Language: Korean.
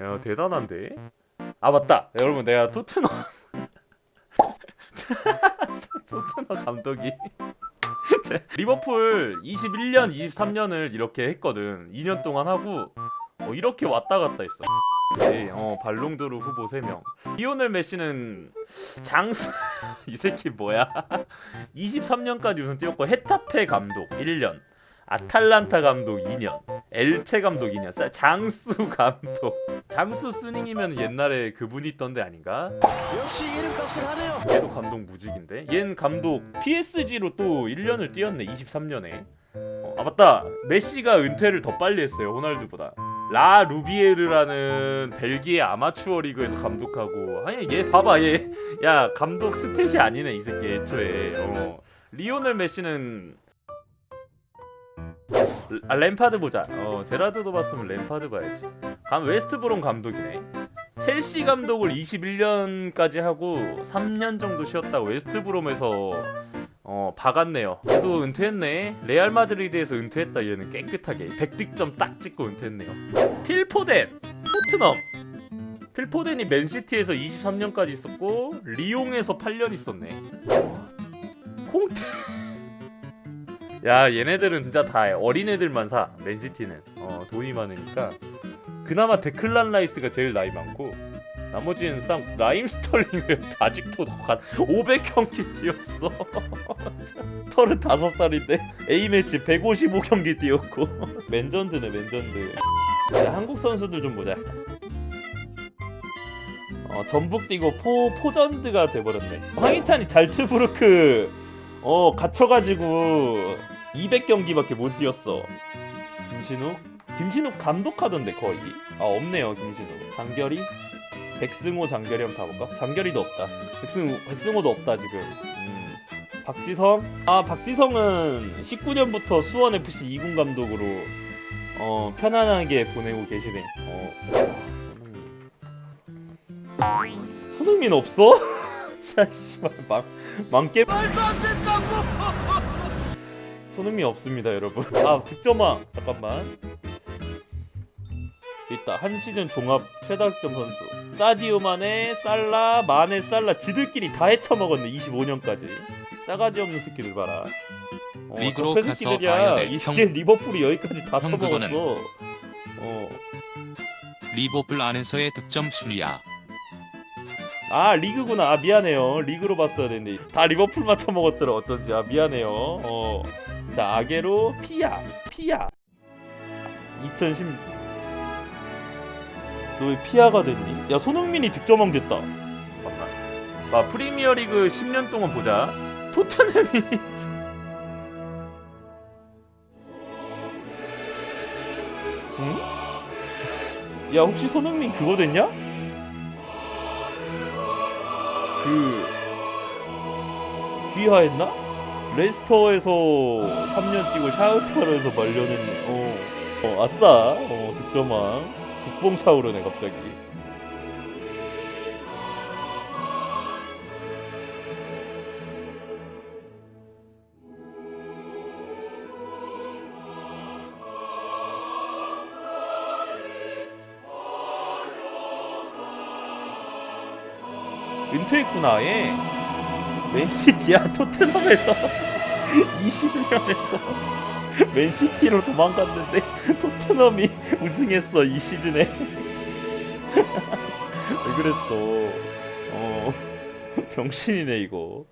야 대단한데. 아 맞다. 여러분 내가 토트넘 토트넘 감독이 제- 리버풀 21년, 23년을 이렇게 했거든. 2년 동안 하고 어, 이렇게 왔다 갔다 했어. 이제, 어 발롱도르 후보 3명. 리오넬 메시는 장수 이 새끼 뭐야? 23년까지 우선 뛰었고 헤타페 감독 1년, 아탈란타 감독 2년, 엘체 감독 2년, 쌀- 장수 감독. 장수 스닝이면 옛날에 그분이 있던 데 아닌가? 역시 이름값을 하네요. 얘도 감독 무직인데 얜 감독 PSG로 또 1년을 뛰었네 23년에 어, 아 맞다 메시가 은퇴를 더 빨리 했어요 호날두보다 라 루비에르라는 벨기에 아마추어 리그에서 감독하고 아니 얘 봐봐 얘 야 감독 스탯이 아니네 이 새끼 애초에 어. 리오넬 메시는 아, 램파드 보자 어 제라드도 봤으면 램파드 봐야지 감 웨스트브롬 감독이네 첼시 감독을 21년까지 하고 3년 정도 쉬었다가 웨스트브롬에서 어 박았네요. 얘도 은퇴했네. 레알 마드리드에서 은퇴했다. 얘는 깨끗하게 100득점 딱 찍고 은퇴했네요. 필포덴 토트넘 필포덴이 맨시티에서 23년까지 있었고 리옹에서 8년 있었네. 콩테 야 얘네들은 진짜 다 어린애들만 사 맨시티는. 어 돈이 많으니까. 그나마 데클란 라이스가 제일 나이 많고 나머지는 싹 라임 스털링을 아직도 한 500경기 뛰었어. 35살인데 A매치 155경기 뛰었고. 맨전드네 맨전드. 자, 한국 선수들 좀 보자. 어, 전북 뛰고 포, 포전드가 돼버렸네. 황희찬이 잘츠부르크 어 갇혀가지고 200경기밖에 못 뛰었어. 김신욱? 김신욱 감독하던데 거의. 아 없네요 김신욱. 장결이? 백승호 장결이 한번 가볼까? 장결이도 없다. 백승호 백승호도 없다 지금. 음. 박지성? 아 박지성은 19년부터 수원 FC 2군 감독으로 어 편안하게 보내고 계시네. 어. 손흥민 없어 자 씨발 망 망게 말도 안 된다고! 손흥민 없습니다 여러분. 아 득점왕. 잠깐만. 있다. 한 시즌 종합 최다득점 선수. 사디오 마네 살라 마네 살라 지들끼리 다 헤쳐먹었네 25년까지. 싸가지 없는 새끼들 봐라. 어, 리그로 저 가서 새끼들이야. 봐야 돼. 이게 형- 리버풀이 여기까지 다형 쳐먹었어. 어. 리버풀 안에서의 득점 순위야. 아 리그구나. 아 미안해요. 리그로 봤어야 되는데. 다 리버풀만 쳐먹었더라. 어쩐지. 아 미안해요. 어 자 아게로 피야 피야 2010 너 왜 피아가 됐니? 야 손흥민이 득점왕 됐다. 잠깐만. 아 프리미어리그 10년 동안 보자. 토트넘이 응? 야 혹시 손흥민 그거 됐냐? 그 귀하했나? 레스터에서 3년 뛰고 샤우터에서 말려냈네. 어. 어, 아싸. 어, 득점왕. 국뽕 차오르네 갑자기. 은퇴했구나 얘. 맨시티야 토트넘에서 20년에서 맨시티로 도망갔는데 토트넘이 우승했어 이 시즌에 왜 그랬어 어 병신이네 이거